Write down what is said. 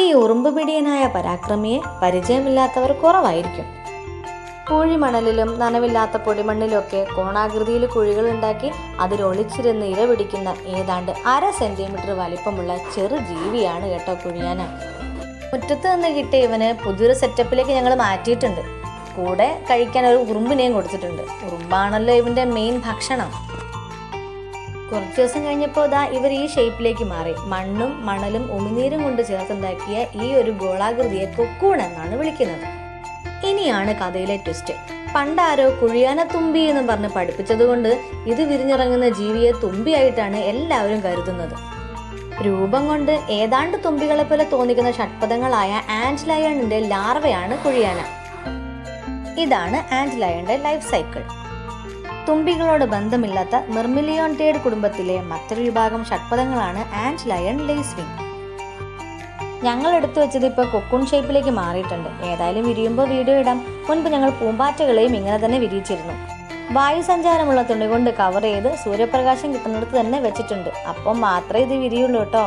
ഈ ഉറുമ്പുപിടിയനായ പരാക്രമിയെ പരിചയമില്ലാത്തവർ കുറവായിരിക്കും. പൂഴിമണലിലും നനവില്ലാത്ത പൊടിമണ്ണിലൊക്കെ കോണാകൃതിയിൽ കുഴികളുണ്ടാക്കി അതിലൊളിച്ചിരുന്ന് ഇര പിടിക്കുന്ന ഏതാണ്ട് അര സെന്റിമീറ്റർ വലിപ്പമുള്ള ചെറു ജീവിയാണ് കേട്ടോ കുഴിയാന. മുറ്റത്ത് നിന്ന് കിട്ടിയ ഇവന് പുതിയൊരു സെറ്റപ്പിലേക്ക് ഞങ്ങൾ മാറ്റിയിട്ടുണ്ട്. കൂടെ കഴിക്കാൻ ഒരു ഉറുമ്പിനെയും കൊടുത്തിട്ടുണ്ട്. ഉറുമ്പാണല്ലോ ഇവന്റെ മെയിൻ ഭക്ഷണം. കുറച്ച് ദിവസം കഴിഞ്ഞപ്പോൾ ഇതാ ഇവർ ഈ ഷേപ്പിലേക്ക് മാറി. മണ്ണും മണലും ഉമിനീരും കൊണ്ട് ചേർത്തുണ്ടാക്കിയ ഈ ഒരു ഗോളാകൃതിയെ കൊക്കൂൺ എന്നാണ് വിളിക്കുന്നത്. ഇനിയാണ് കഥയിലെ ട്വിസ്റ്റ് പണ്ടാരോ കുഴിയാന തുമ്പി എന്ന് പറഞ്ഞ് പഠിപ്പിച്ചതുകൊണ്ട് ഇത് വിരിഞ്ഞിറങ്ങുന്ന ജീവിയെ തുമ്പിയായിട്ടാണ് എല്ലാവരും കരുതുന്നത്. രൂപം കൊണ്ട് ഏതാണ്ട് തുമ്പികളെ പോലെ തോന്നിക്കുന്ന ഷഡ്പദങ്ങളായ ആൻഡ് ലയണിന്റെ ലാർവയാണ് കുഴിയാന. ഇതാണ് ആൻഡ് ലയണിന്റെ ലൈഫ് സൈക്കിൾ. തുമ്പികളോട് ബന്ധമില്ലാത്ത മെർമിലിയോൺടേഡ് കുടുംബത്തിലെ മറ്റൊരു വിഭാഗം ഷഡ്പദങ്ങളാണ് ആൻഡ് ലയൺ ലേസ്വിങ് ഞങ്ങൾ എടുത്തു വെച്ചത് ഇപ്പോൾ കൊക്കൂൺ ഷേപ്പിലേക്ക് മാറിയിട്ടുണ്ട്. ഏതായാലും വിരിയുമ്പോൾ വീഡിയോ ഇടാം. മുൻപ് ഞങ്ങൾ പൂമ്പാറ്റകളെയും ഇങ്ങനെ തന്നെ വിരിയിച്ചിരുന്നു. വായുസഞ്ചാരമുള്ള തുണി കൊണ്ട് കവർ ചെയ്ത് സൂര്യപ്രകാശം കിട്ടുന്നിടത്ത് തന്നെ വെച്ചിട്ടുണ്ട്. അപ്പം മാത്രമേ ഇത് വിരിയുള്ളൂ കേട്ടോ.